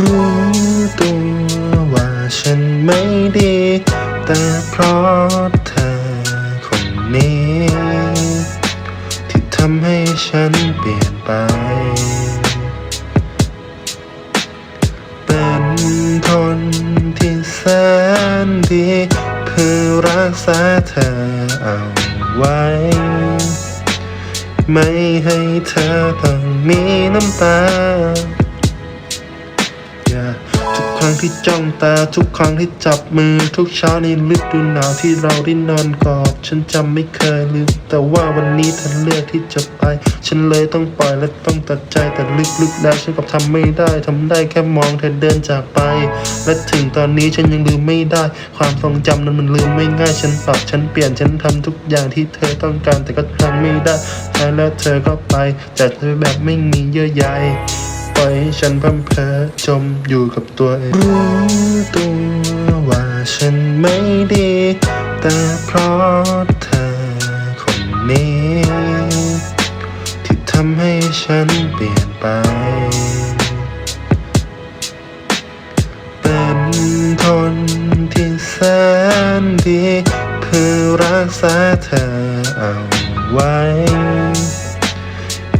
รู้ตัวว่าฉันไม่ดี แต่เพราะเธอคนนี้ ที่ทำให้ฉันเปลี่ยนไป เป็นคนที่แสนดี เพื่อรักษาเธอเอาไว้ ไม่ให้เธอต้องมีน้ำตา รั้งที่จ้องตาทุกครั้งที่จับมือทุกเช้าในฤดูหนาวที่เราได้นอนกอดฉันจำไม่เคยลืมแต่ว่าวันนี้เธอเลือกที่จะไป ฉันเลยต้องปล่อยและต้องตัดใจแต่ลึกๆแล้วฉันก็ทำไม่ได้ทำได้แค่มองเธอเดินจากไป และถึงตอนนี้ฉันยังลืมไม่ได้ ความทรงจำนั้นมันลืมไม่ง่ายฉันปรับฉันเปลี่ยนฉันทำทุกอย่างที่เธอต้องการแต่ก็ทำไม่ได้ท้แล้วเธอก็ไปจากเธอแบบไม่มีเยื่อใย ปล่อยให้ฉันพัมเพอจมอยู่กับตัวเอง รู้ตัวว่าฉันไม่ดี แต่เพราะเธอคนนี้ ที่ทำให้ฉันเปลี่ยนไป เป็นคนที่แสนดี เพื่อรักษาเธอเอาไว้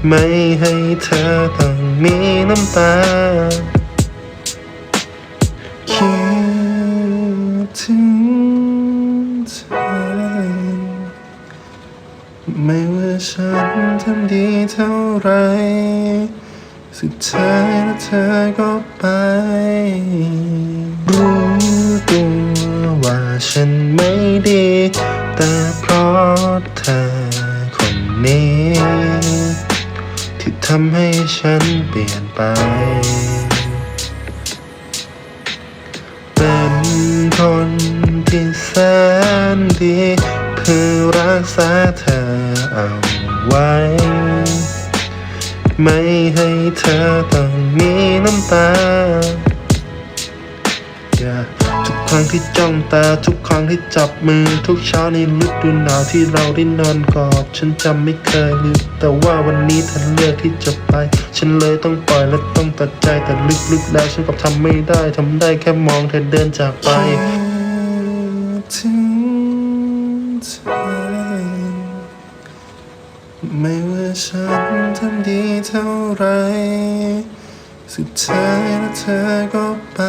ไม่ให้เธอต้อง มีน้ำตาคิดถึงเธอไม่ว่าฉันทำดีเท่าไร สุดท้ายแล้วเธอก็ไป รู้ตัวว่าฉันไม่ดี แต่เพราะเธอคนนี้ ที่ทำให้ฉันเปลี่ยนไป เป็นคนที่แสนดีเพื่อรักษาเธอเอาไว้ ไม่ให้เธอต้องมีน้ำตา รั้งที่จ้องตาทุกครั้งที่จับมือ ทุกเช้าในฤดูหนาวที่เราได้นอนกอด ฉันจำไม่เคยลืมแต่ว่าวันนี้เธอเลือกที่จะไป ฉันเลยต้องปล่อยและต้องตัดใจแต่ลึกๆแล้วฉันก็ทำไม่ได้ทำได้แค่มองเธอเดินจากไปถึงเธอไม่ว่าฉันทำดีเท่าไร สุดท้ายแล้วเธอก็ไป